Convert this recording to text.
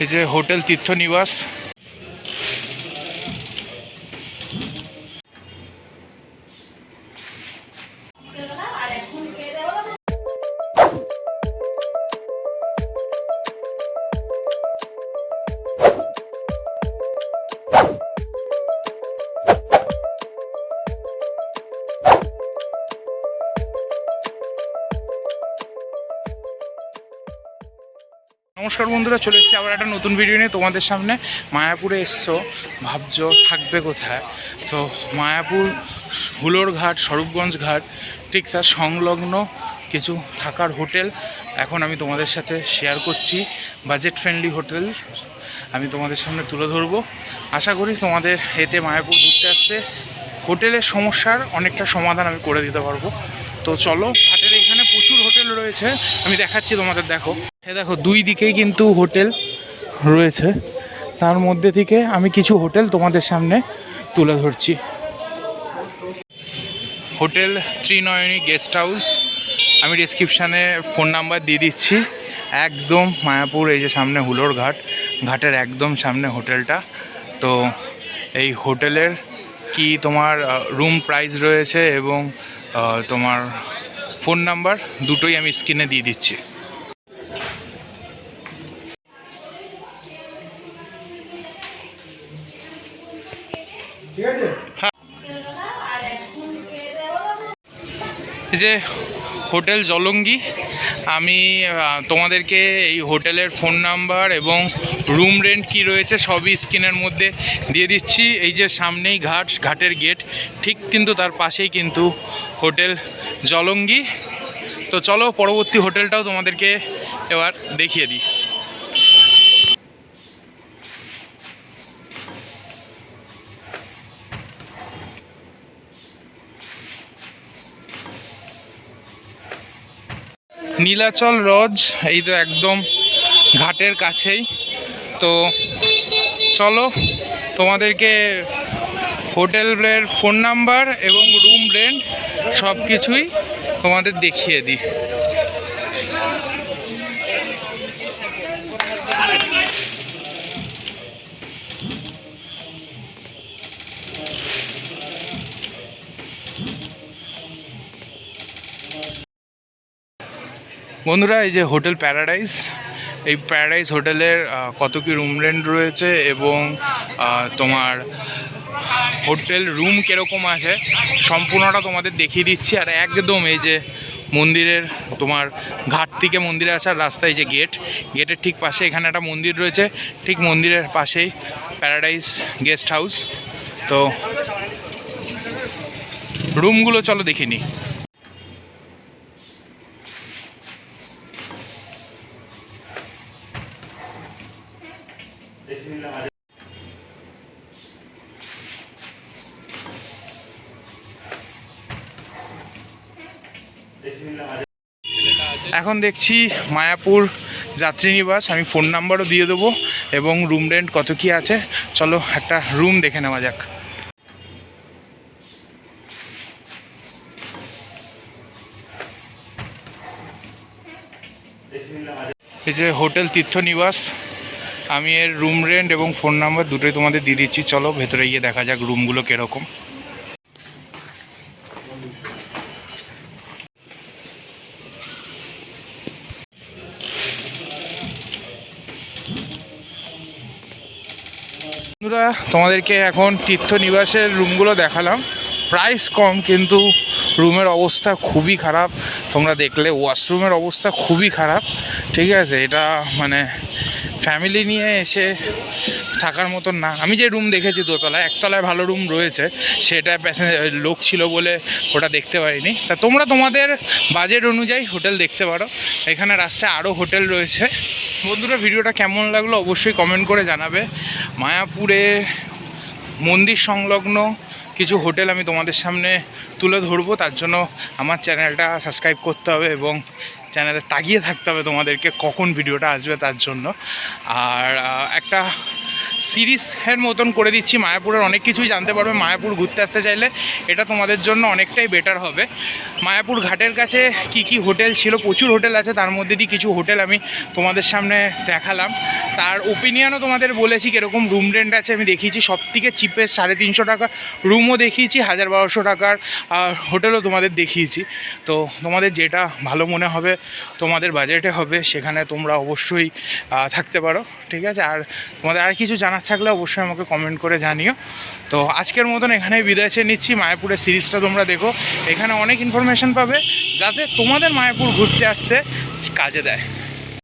এই যে হোটেল তীর্থনিবাস নমস্কার বন্ধুরা, চলে এসেছি আবার একটা নতুন ভিডিও নিয়ে। তোমাদের সামনে মায়াপুরে এসছো, ভাবছ থাকবে কোথায়? তো মায়াপুর হুলোর ঘাট, স্বরূপগঞ্জ ঘাট, ঠিক তার সংলগ্ন কিছু থাকার হোটেল এখন আমি তোমাদের সাথে শেয়ার করছি। বাজেট ফ্রেন্ডলি হোটেল আমি তোমাদের সামনে তুলে ধরবো। আশা করি তোমাদের এতে মায়াপুর ঘুরতে আসতে হোটেলের সমস্যার অনেকটা সমাধান আমি করে দিতে পারব। তো চলো ঘাটের এখানে প্রচুর হোটেল রয়েছে। আমি দেখাচ্ছি তোমাদের, দেখো। এ দেখো, দুই দিকেই কিন্তু হোটেল রয়েছে। তার মধ্যে থেকে আমি কিছু হোটেল তোমাদের সামনে তুলে ধরছি। Hotel Trinayani guest house. আমি ডিসক্রিপশানে ফোন নাম্বার দিয়ে দিচ্ছি। একদম মায়াপুর, এই যে সামনে হুলোর ঘাট। ঘাটের একদম সামনে হোটেলটা। তো এই হোটেলের কি তোমার রুম প্রাইস রয়েছে এবং তোমার ফোন নাম্বার দুটোই আমি স্ক্রিনে দিয়ে দিচ্ছি। যে হোটেল জলঙ্গি আমি তোমাদেরকে এই হোটেলের ফোন নাম্বার এবং রুম রেন্ট কি রয়েছে সবই স্ক্রিনের মধ্যে দিয়ে দিচ্ছি। এই যে সামনেই ঘাট, ঘাটের গেট, ঠিক কিন্তু তার পাশেই কিন্তু হোটেল জলঙ্গি। তো চলো, পরবর্তী হোটেলটাও তোমাদেরকে এবার দেখিয়ে দিই। নীলাচল রজ এই তো একদম ঘাটের কাছেই। তো চলো, তোমাদেরকে হোটেলের ফোন নাম্বার এবং রুম রেন্ট সব কিছুই তোমাদের দেখিয়ে দিই। বন্ধুরা, এই যে হোটেল প্যারাডাইস, এই প্যারাডাইস হোটেলের কত কি রুম রেন্ট রয়েছে এবং তোমার হোটেল রুম কীরকম আছে, সম্পূর্ণটা তোমাদের দেখিয়ে দিচ্ছি। আর একদম এই যে মন্দিরের, তোমার ঘাট থেকে মন্দিরে আসার রাস্তায় যে গেট, গেটের ঠিক পাশে এখানে একটা মন্দির রয়েছে, ঠিক মন্দিরের পাশেই প্যারাডাইস গেস্ট হাউস। তো, রুমগুলো চলো দেখে এখন দেখছি মায়াপুর যাত্রীনিবাস আমি ফোন নাম্বারও দিয়ে দেবো এবং রুম রেন্ট কত কি আছে। চলো একটা রুম দেখে নেওয়া যাক। এই যে হোটেল তীর্থনিবাস। আমি এর রুম রেন্ট এবং ফোন নাম্বার দুটোই তোমাদের দিয়ে দিচ্ছি। চলো, ভেতরে গিয়ে দেখা যাক রুমগুলো কীরকম। বন্ধুরা, তোমাদেরকে এখন তীর্থ নিবাসের রুমগুলো দেখালাম। প্রাইস কম, কিন্তু রুমের অবস্থা খুবই খারাপ। তোমরা দেখলে ওয়াশরুমের অবস্থা খুবই খারাপ। ঠিক আছে, এটা মানে ফ্যামিলি নিয়ে এসে থাকার মতন না। আমি যে রুম দেখেছি দোতলায়, একতলায় ভালো রুম রয়েছে, সেটা প্যাসেঞ্জার লোক ছিল বলে ওটা দেখতে পারিনি। তা তোমরা তোমাদের বাজেট অনুযায়ী হোটেল দেখতে পারো। এখানে রাস্তায় আরও হোটেল রয়েছে। বন্ধুরা, ভিডিওটা কেমন লাগল অবশ্যই কমেন্ট করে জানাবে। মায়াপুরে মন্দির সংলগ্ন কিছু হোটেল আমি তোমাদের সামনে তুলে ধরবো। তার জন্য আমার চ্যানেলটা সাবস্ক্রাইব করতে হবে এবং চ্যানেলে তাগিয়ে থাকতে হবে তোমাদেরকে কখন ভিডিওটা আসবে তার জন্য। আর একটা সিরিজের মতন করে দিচ্ছি। মায়াপুরের অনেক কিছুই জানতে পারবে। মায়াপুর ঘুরতে আসতে চাইলে এটা তোমাদের জন্য অনেকটাই বেটার হবে। মায়াপুর ঘাটের কাছে কি কি হোটেল ছিল? প্রচুর হোটেল আছে। তার মধ্যে দিয়ে কিছু হোটেল আমি তোমাদের সামনে দেখালাম। তার ওপিনিয়নও তোমাদের বলেছি কীরকম রুম রেন্ট আছে আমি দেখিয়েছি। সব থেকে চিপেস্ট সাড়ে তিনশো টাকা। রুমও দেখিয়েছি, হাজার বারোশো টাকার হোটেলও তোমাদের দেখিয়েছি। তো তোমাদের যেটা ভালো মনে হবে, তোমাদের বাজেটে হবে, সেখানে তোমরা অবশ্যই থাকতে পারো। ঠিক আছে? আর তোমাদের আর কিছু জানার থাকলে অবশ্যই আমাকে কমেন্ট করে জানিও। তো আজকের মতন এখানে বিদায় চেয়ে নিচ্ছি। মায়াপুরের সিরিজটা তোমরা দেখো। এখানে অনেক ইনফরমেশন পাবে যাতে তোমাদের মায়াপুর ঘুরতে আসতে কাজে দেয়।